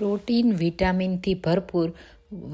Protein વિટામિનથી ભરપૂર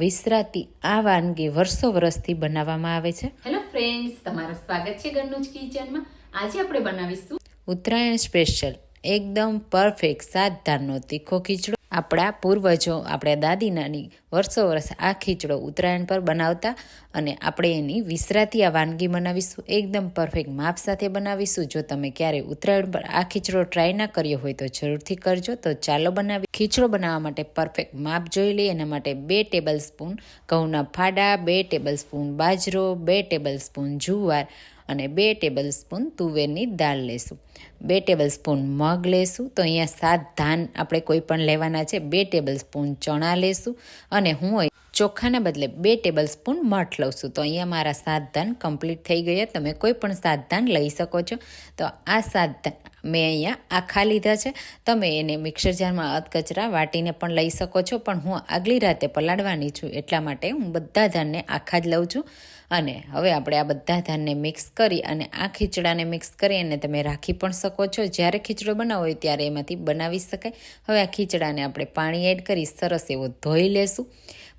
વિસરાતી આ વાનગી વર્ષો વર્ષથી બનાવવામાં આવે છે. હેલો ફ્રેન્ડ્સ તમારું સ્વાગત છે ઘરનું જ કિચનમાં. આજે આપણે બનાવીશું ઉત્તરાયણ સ્પેશિયલ એકદમ પરફેક્ટ સાત ધાનનો તીખો ખીચડો. આપણા પૂર્વજો, આપણા દાદી નાની વર્ષો વર્ષ આ ખીચડો ઉત્તરાયણ પર બનાવતા અને આપણે એની વિસરાતી આ વાનગી બનાવીશું. એકદમ પરફેક્ટ માપ સાથે બનાવીશું. જો તમે ક્યારે ઉત્તરાયણ પર આ ખીચડો ટ્રાય ના કર્યો હોય તો જરૂરથી કરજો. તો ચાલો બનાવી ખીચડો બનાવવા માટે પરફેક્ટ માપ જોઈ લઈએ. એના માટે બે ટેબલ સ્પૂન ઘઉંના ફાડા, બે ટેબલ સ્પૂન બાજરો, બે ટેબલ સ્પૂન જુવાર અને બે ટેબલ સ્પૂન તુવેરની દાળ લેશું. બે ટેબલ સ્પૂન મગ લેશું. તો અહીંયા સાત ધાન આપણે કોઈ પણ લેવાના છે. બે ટેબલ સ્પૂન ચણા લેશું અને હું ચોખાના બદલે બે ટેબલ સ્પૂન મઠ લઉં છું. તો અહીંયા મારા સાત ધાન કમ્પ્લીટ થઈ ગયા. તમે કોઈ પણ સાત ધાન લઈ શકો છો. તો આ સાત ધાન મેં અહીંયા આખા લીધા છે. તમે એને મિક્સર જારમાં અધકચરા વાટીને પણ લઈ શકો છો, પણ હું આગલી રાતે પલાળવાની છું, એટલા માટે હું બધા ધાનને આખા જ લઉં છું. અને હવે આપણે આ બધા ધાનને મિક્સ કરી અને આ ખીચડાને મિક્સ કરી અને તમે રાખી પણ શકો છો. જ્યારે ખીચડો બનાવો હોય ત્યારે એમાંથી બનાવી શકાય. હવે આ ખીચડાને આપણે પાણી એડ કરી સરસ એવો ધોઈ લેશું.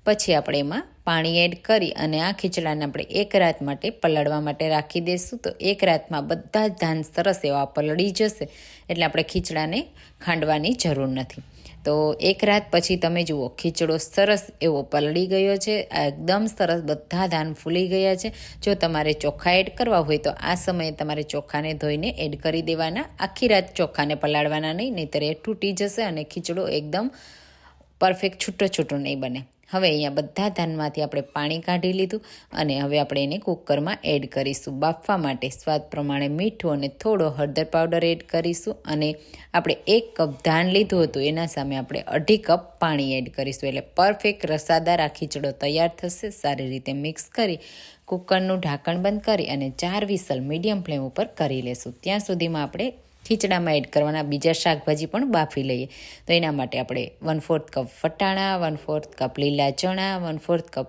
પછી આપણે એમાં પાણી એડ કરી અને આ ખીચડાને આપણે એક રાત માટે પલાળવા માટે રાખી દઈશું તો એક રાતમાં બધા જ ધાન સરસ એવા પલળી જશે. એટલે આપણે ખીચડાને ખાંડવાની જરૂર નથી. તો એક રાત પછી તમે જુઓ, ખીચડો સરસ એવો પલળી ગયો છે. એકદમ સરસ બધા ધાન ફૂલી ગયા છે. જો તમારે ચોખા એડ કરવા હોય તો આ સમયે તમારે ચોખાને ધોઈને એડ કરી દેવાના. આખી રાત ચોખાને પલાળવાના નહીં, નહીંતર એ તૂટી જશે અને ખીચડો એકદમ પરફેક્ટ છૂટો છૂટો નહીં બને. હવે અહીંયા બધા ધાનમાંથી આપણે પાણી કાઢી લીધું અને હવે આપણે એને કુકરમાં એડ કરીશું. બાફવા માટે સ્વાદ પ્રમાણે મીઠું અને થોડો હળદર પાવડર એડ કરીશું અને આપણે એક કપ ધાન લીધું હતું, એના સામે આપણે અઢી કપ પાણી એડ કરીશું. એટલે પરફેક્ટ રસાદાર આ ખીચડો તૈયાર થશે. સારી રીતે મિક્સ કરી કુકરનું ઢાંકણ બંધ કરી અને ચાર વિસલ મીડિયમ ફ્લેમ ઉપર કરી લેશું. ત્યાં સુધીમાં આપણે ખીચડામાં એડ કરવાના, બીજા શાકભાજી પણ બાફી લઈએ. તો એના માટે આપણે વન ફોર્થ કપ ફટાણા વન ફોર્થ કપ લીલા ચણા વન ફોર્થ કપ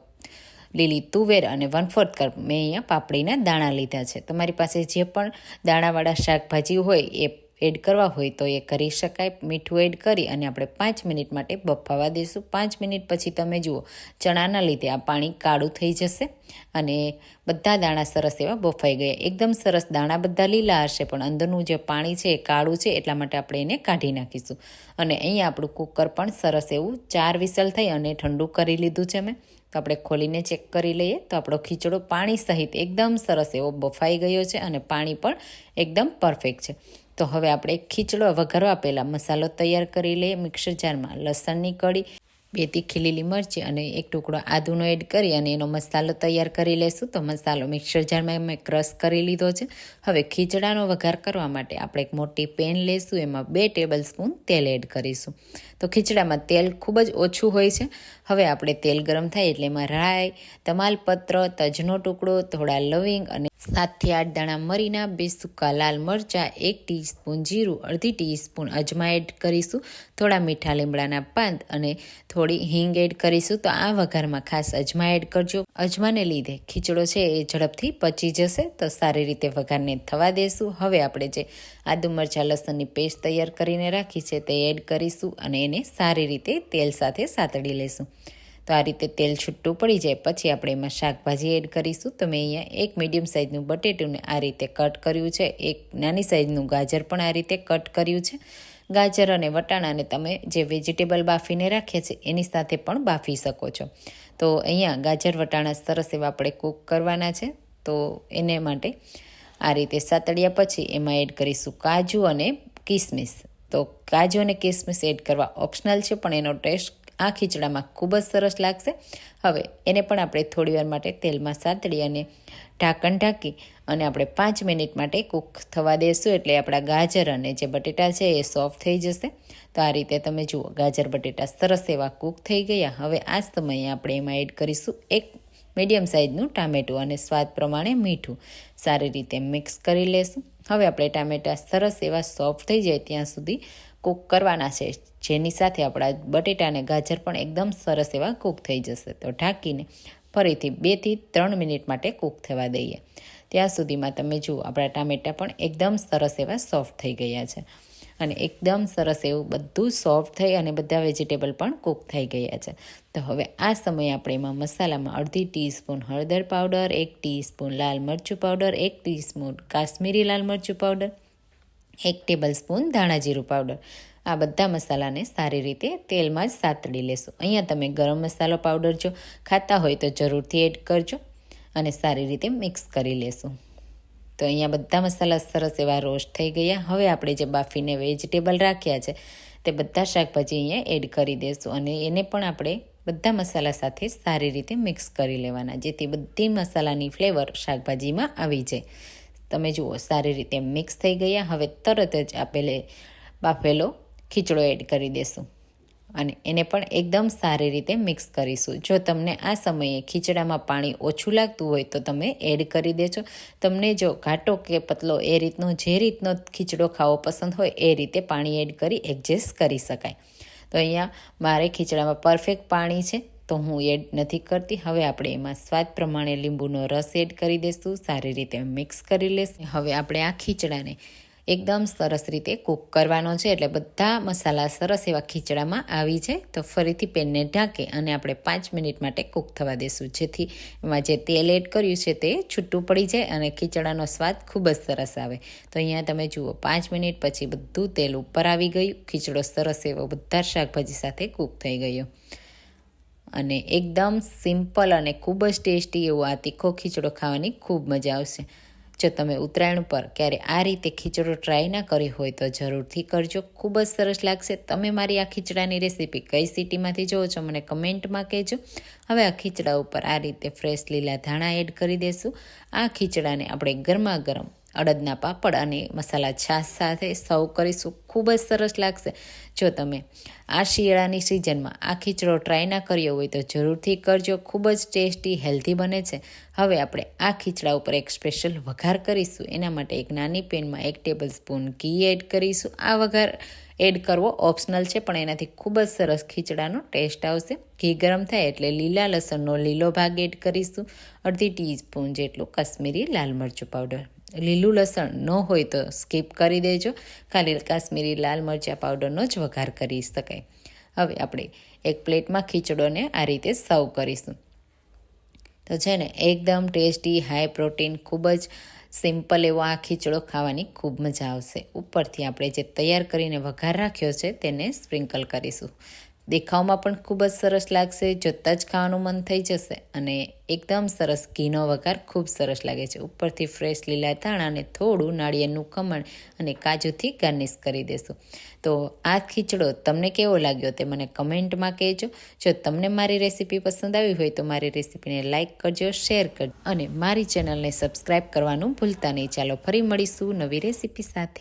લીલી તુવેર અને વન ફોર્થ કપ મેં અહીંયા પાપડીના દાણા લીધા છે. તમારી પાસે જે પણ દાણાવાળા શાકભાજી હોય એ એડ કરવા હોય તો એ કરી શકાય. મીઠું એડ કરી અને આપણે પાંચ મિનિટ માટે બફાવા દઈશું. પાંચ મિનિટ પછી તમે જુઓ, ચણાના લીધે આ પાણી કાળું થઈ જશે અને બધા દાણા સરસ એવા બફાઈ ગયા. એકદમ સરસ દાણા બધા લીલા હશે, પણ અંદરનું જે પાણી છે એ કાળું છે, એટલા માટે આપણે એને કાઢી નાખીશું. અને અહીં આપણું કુકર પણ સરસ એવું ચાર વિસલ થઈ અને ઠંડુ કરી લીધું છે મેં. તો આપણે ખોલીને ચેક કરી લઈએ. તો આપણો ખીચડો પાણી સહિત એકદમ સરસ એવો બફાઈ ગયો છે અને પાણી પણ એકદમ પરફેક્ટ છે. તો હવે આપણે ખીચડો વઘારવા પહેલાં મસાલો તૈયાર કરી લઈએ મિક્સર જારમાં. લસણની કળી, બે તીખી લીલી મરચી અને એક ટુકડો આદુનો એડ કરી અને એનો મસાલો તૈયાર કરી લેશું. તો મસાલો મિક્સર જારમાં મેં ક્રશ કરી લીધો છે. હવે ખીચડાનો વઘાર કરવા માટે આપણે એક મોટી પેન લેશું. એમાં બે ટેબલ સ્પૂન તેલ એડ કરીશું. તો ખીચડામાં તેલ ખૂબ જ ઓછું હોય છે. હવે આપણે તેલ ગરમ થાય એટલે એમાં રાઈ, તમાલપત્ર, તજનો ટુકડો, થોડા લવિંગ અને સાતથી આઠ દાણા મરીના, બે સૂકા લાલ મરચાં, એક ટીસ્પૂન જીરું, અડધી ટીસ્પૂન અજમા એડ કરીશું, થોડા મીઠા લીમડાના પાંદ અને થોડી હિંગ એડ કરીશું. તો આ વઘારમાં ખાસ અજમા એડ કરજો. અજમાને લીધે ખીચડો છે એ ઝડપથી પચી જશે, તો સારી રીતે વઘારને થવા દેશું. હવે આપણે જે આદુ મરચાં લસણની પેસ્ટ તૈયાર કરીને રાખી છે તે એડ કરીશું અને એને સારી રીતે તેલ સાથે સાતડી લેશું. તો આ રીતે તેલ છૂટું પડી જાય. પછી આપણે એમાં શાકભાજી એડ કરીશું. તો મેં અહીંયા એક મીડિયમ સાઇઝનું બટેટુંને આ રીતે કટ કર્યું છે. એક નાની સાઇઝનું ગાજર પણ આ રીતે કટ કર્યું છે. ગાજર અને વટાણાને તમે જે વેજીટેબલ બાફીને રાખ્યા છે, એની સાથે પણ બાફી શકો છો. તો અહીંયા ગાજર, વટાણા સરસ એવા આપણે કૂક કરવાના છે. તો એને માટે આ રીતે સાતળ્યા પછી એમાં એડ કરીશું કાજુ અને કિસમિસ. તો કાજુ અને કિસમિસ એડ કરવા ઓપ્શનલ છે, પણ એનો ટેસ્ટ આ ખીચડામાં ખૂબ જ સરસ લાગશે. હવે એને પણ આપણે થોડીવાર માટે તેલમાં સાતળી અને ઢાંકણ ઢાંકી અને આપણે પાંચ મિનિટ માટે કૂક થવા દઈશું એટલે આપણા ગાજર અને જે બટેટા છે એ સોફ્ટ થઈ જશે. તો આ રીતે તમે જુઓ, ગાજર, બટેટા સરસ એવા કૂક થઈ ગયા. હવે આ સમયે આપણે એમાં એડ કરીશું એક મીડિયમ સાઇઝનું ટામેટું અને સ્વાદ પ્રમાણે મીઠું. સારી રીતે મિક્સ કરી લેશું. હવે આપણે ટામેટાં સરસ એવા સોફ્ટ થઈ જાય ત્યાં સુધી કૂક કરવાના છે. જેની સાથે આપણા બટેટા અને ગાજર પણ એકદમ સરસ એવા કૂક થઈ જશે. તો ઢાંકીને ફરીથી બેથી ત્રણ મિનિટ માટે કૂક થવા દઈએ. ત્યાં સુધીમાં તમે જુઓ, આપણા ટામેટાં પણ એકદમ સરસ એવા સોફ્ટ થઈ ગયા છે. અને એકદમ સરસ એવું બધું સોફ્ટ થઈ અને બધા વેજીટેબલ પણ કૂક થઈ ગયા છે. તો હવે આ સમયે આપણે એમાં મસાલામાં અડધી ટીસ્પૂન હળદર પાવડર, એક ટીસ્પૂન લાલ મરચું પાવડર, એક ટીસ્પૂન કાશ્મીરી લાલ મરચું પાવડર એક ટેબલ સ્પૂન ધાણા જીરું પાવડર. આ બધા મસાલાને સારી રીતે તેલમાં જ સાતડી લેશું. અહીંયા તમે ગરમ મસાલો પાવડર જો ખાતા હોય તો જરૂરથી એડ કરજો અને સારી રીતે મિક્સ કરી લેશું. તો અહીંયા બધા મસાલા સરસ એવા રોસ્ટ થઈ ગયા. હવે આપણે જે બાફીને વેજીટેબલ રાખ્યા છે તે બધા શાકભાજી અહીંયા એડ કરી દઈશું અને એને પણ આપણે બધા મસાલા સાથે સારી રીતે મિક્સ કરી લેવાના, જેથી બધી મસાલાની ફ્લેવર શાકભાજીમાં આવી જાય. તમે જુઓ, સારી રીતે મિક્સ થઈ ગયા. હવે તરત જ આપેલે બાફેલો ખીચડો એડ કરી દેશું. અને એને પણ એકદમ સારી રીતે મિક્સ કરીશું. જો તમને આ સમયે ખીચડામાં પાણી ઓછું લાગતું હોય, તો તમે એડ કરી દેજો. તમને જો ઘાટો કે પતલો એ રીતનો, જે રીતનો ખીચડો ખાવો પસંદ હોય, એ રીતે પાણી એડ કરી એડજસ્ટ કરી શકાય. તો અહીંયા મારે ખીચડામાં પરફેક્ટ પાણી છે. તો હું એડ નથી કરતી. હવે આપણે એમાં સ્વાદ પ્રમાણે લીંબુનો રસ એડ કરી દઈશું સારી રીતે મિક્સ કરી લઈશું હવે આપણે આ ખીચડાને એકદમ સરસ રીતે કૂક કરવાનો છે. એટલે બધા મસાલા સરસ એવા ખીચડામાં આવી છે. તો ફરીથી પેનને ઢાંકે અને આપણે પાંચ મિનિટ માટે કૂક થવા દેશું. જેથી એમાં જે તેલ એડ કર્યું છે તે છૂટું પડી જાય અને ખીચડાનો સ્વાદ ખૂબ જ સરસ આવે. તો અહીંયા તમે જુઓ, પાંચ મિનિટ પછી બધું તેલ ઉપર આવી ગયું. ખીચડો સરસ એવો બધા શાકભાજી સાથે કૂક થઈ ગયો. અને એકદમ સિમ્પલ અને ખૂબ જ ટેસ્ટી એવો આ તીખો ખીચડો ખાવાની ખૂબ મજા આવશે. જો તમે ઉત્તરાયણ પર ક્યારે આ રીતે ખીચડો ટ્રાય ના કરી હોય તો જરૂરથી કરજો. ખૂબ જ સરસ લાગશે. તમે મારી આ ખીચડાની રેસીપી કઈ સિટીમાંથી જોવો છો મને કમેન્ટમાં કહેજો. હવે આ ખીચડા ઉપર આ રીતે ફ્રેશ લીલા ધાણા એડ કરી દેશું. આ ખીચડાને આપણે ગરમા ગરમ અડદના પાપડ અને મસાલા છાશ સાથે સર્વ કરીશું. ખૂબ જ સરસ લાગશે. જો તમે આ શિયાળાની સિઝનમાં આ ખીચડો ટ્રાય ના કર્યો હોય તો જરૂરથી કરજો. ખૂબ જ ટેસ્ટી હેલ્ધી બને છે. હવે આપણે આ ખીચડા ઉપર એક સ્પેશિયલ વઘાર કરીશું. એના માટે એક નાની પેનમાં એક ટેબલ સ્પૂન ઘી એડ કરીશું. આ વઘાર એડ કરવો ઓપ્શનલ છે, પણ એનાથી ખૂબ જ સરસ ખીચડાનો ટેસ્ટ આવશે. ઘી ગરમ થાય એટલે લીલા લસણનો લીલો ભાગ એડ કરીશું. અડધી ટીસ્પૂન જેટલું કાશ્મીરી લાલ મરચું પાવડર લીલું લસણ ન હોય તો સ્કીપ કરી દેજો. ખાલી કાશ્મીરી લાલ મરચાં પાવડરનો જ વઘાર કરી શકાય. હવે આપણે એક પ્લેટમાં ખીચડોને આ રીતે સર્વ કરીશું. તો છે ને, એકદમ ટેસ્ટી હાઈ પ્રોટીન ખૂબ જ સિમ્પલ એવો આ ખીચડો ખાવાની ખૂબ મજા આવશે. ઉપરથી આપણે જે તૈયાર કરીને વઘાર રાખ્યો છે, તેને સ્પ્રિંકલ કરીશું. દેખાવમાં પણ ખૂબ જ સરસ લાગશે, જોતાં જ ખાવાનું મન થઈ જશે અને એકદમ સરસ ઘીનો વઘાર ખૂબ સરસ લાગે છે. ઉપરથી ફ્રેશ લીલા ધાણા અને થોડું નાળિયેરનું ખમણ અને કાજુથી ગાર્નિશ કરી દેશું. તો આ ખીચડો તમને કેવો લાગ્યો તે મને કમેન્ટમાં કહેજો. જો તમને મારી રેસીપી પસંદ આવી હોય તો મારી રેસીપીને લાઇક કરજો શેર કરજો અને મારી ચેનલને સબસ્ક્રાઈબ કરવાનું ભૂલતા નહીં. ચાલો ફરી મળીશું નવી રેસીપી સાથે.